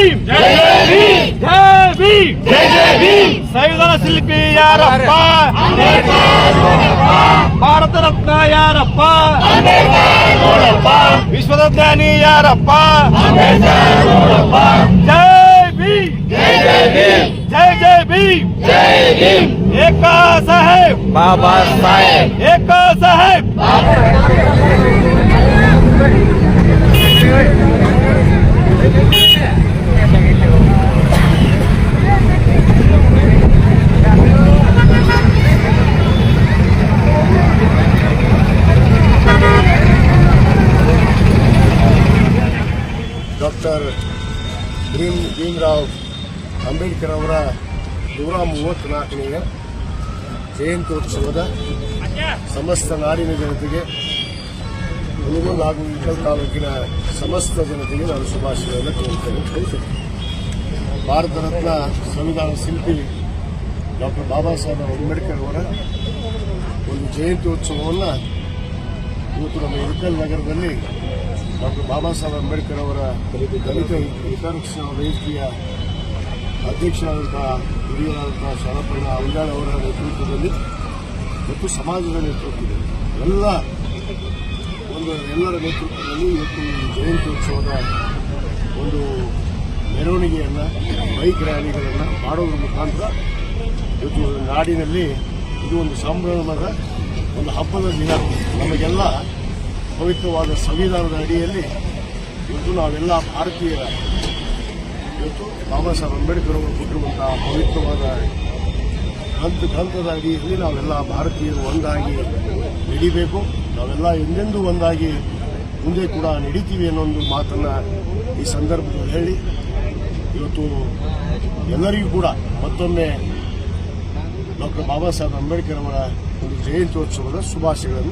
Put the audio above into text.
भीम। जय भीम। जय भीम। जय जय भीम। सैदन शिल्पी यारप्पा। ಭಾರತ ರತ್ನ ಯಾರಪ್ಪ ವಿಶ್ವದ ಜ್ಞಾನಿ ಯಾರಪ್ಪ ಜೈ ಭೀಮ್ ಜೈ ಜೈ ಭೀಮ್ जय जय भीम जय भीम। एक साहेब। बाबा साहेब। एक साहेब। ಭೀಮ್ ಭೀಮರಾವ್ ಅಂಬೇಡ್ಕರ್ ಅವರ ನೂರ ಮೂವತ್ತ್ನಾಲ್ಕನೆಯ ಜಯಂತ್ಯೋತ್ಸವದ ಸಮಸ್ತ ನಾಡಿನ ಜನತೆಗೆ ಹುಣಗೂರು ಹಾಗೂ ಇಳಕಲ್ ತಾಲೂಕಿನ ಸಮಸ್ತ ಜನತೆಗೆ ನಾನು ಶುಭಾಶಯಗಳನ್ನು ಕೋರುತ್ತೇನೆ. ಭಾರತ ರತ್ನ ಸಂವಿಧಾನ ಶಿಲ್ಪಿ ಡಾಕ್ಟರ್ ಬಾಬಾ ಸಾಹೇಬ್ ಅಂಬೇಡ್ಕರ್ ಅವರ ಒಂದು ಜಯಂತ್ಯೋತ್ಸವವನ್ನು ಇವತ್ತು ನಮ್ಮ ನಗರದಲ್ಲಿ ಡಾಕ್ಟರ್ ಬಾಬಾ ಸಾಹೇಬ್ ಅಂಬೇಡ್ಕರ್ ಅವರ ದಲಿತ ಹಿತರಕ್ಷಣಾ ವೇದಿಕೆಯ ಅಧ್ಯಕ್ಷರಾದಂತಹ ಹಿರಿಯರಾದಂತಹ ಶರಪ್ಪಣ್ಣ ಅಂಗಾಳ್ ಅವರ ನೇತೃತ್ವದಲ್ಲಿ ಮತ್ತು ಸಮಾಜದ ನೇತೃತ್ವದಲ್ಲಿ ಎಲ್ಲ ಒಂದು ಎಲ್ಲರ ನೇತೃತ್ವದಲ್ಲಿ ಇವತ್ತು ಈ ಜಯಂತ್ಯೋತ್ಸವದ ಒಂದು ಮೆರವಣಿಗೆಯನ್ನು, ಬೈಕ್ ರ್ಯಾಲಿಗಳನ್ನು ಮಾಡೋದ್ರ ಮುಖಾಂತರ ಇವತ್ತು ನಾಡಿನಲ್ಲಿ ಇದು ಒಂದು ಸಂಭ್ರಮದ ಒಂದು ಹಬ್ಬದ ದಿನ. ನಮಗೆಲ್ಲ ಪವಿತ್ರವಾದ ಸಂವಿಧಾನದ ಅಡಿಯಲ್ಲಿ ಇವತ್ತು ನಾವೆಲ್ಲ ಭಾರತೀಯರ ಇವತ್ತು ಬಾಬಾ ಸಾಹೇಬ್ ಅಂಬೇಡ್ಕರ್ ಅವರು ಕೊಟ್ಟಿರುವಂತಹ ಪವಿತ್ರವಾದ ಗ್ರಂಥ, ಗ್ರಂಥದ ಅಡಿಯಲ್ಲಿ ನಾವೆಲ್ಲ ಭಾರತೀಯರು ಒಂದಾಗಿ ನಡಿಬೇಕು. ನಾವೆಲ್ಲ ಎಂದೆಂದೂ ಒಂದಾಗಿ ಮುಂದೆ ಕೂಡ ನಡೀತೀವಿ ಅನ್ನೋ ಒಂದು ಮಾತನ್ನು ಈ ಸಂದರ್ಭದಲ್ಲಿ ಹೇಳಿ, ಇವತ್ತು ಎಲ್ಲರಿಗೂ ಕೂಡ ಮತ್ತೊಮ್ಮೆ ಡಾಕ್ಟರ್ ಬಾಬಾ ಸಾಹೇಬ್ ಅಂಬೇಡ್ಕರ್ ಅವರ ಒಂದು ಜಯಂತ್ಯೋತ್ಸವದ ಶುಭಾಶಯಗಳನ್ನು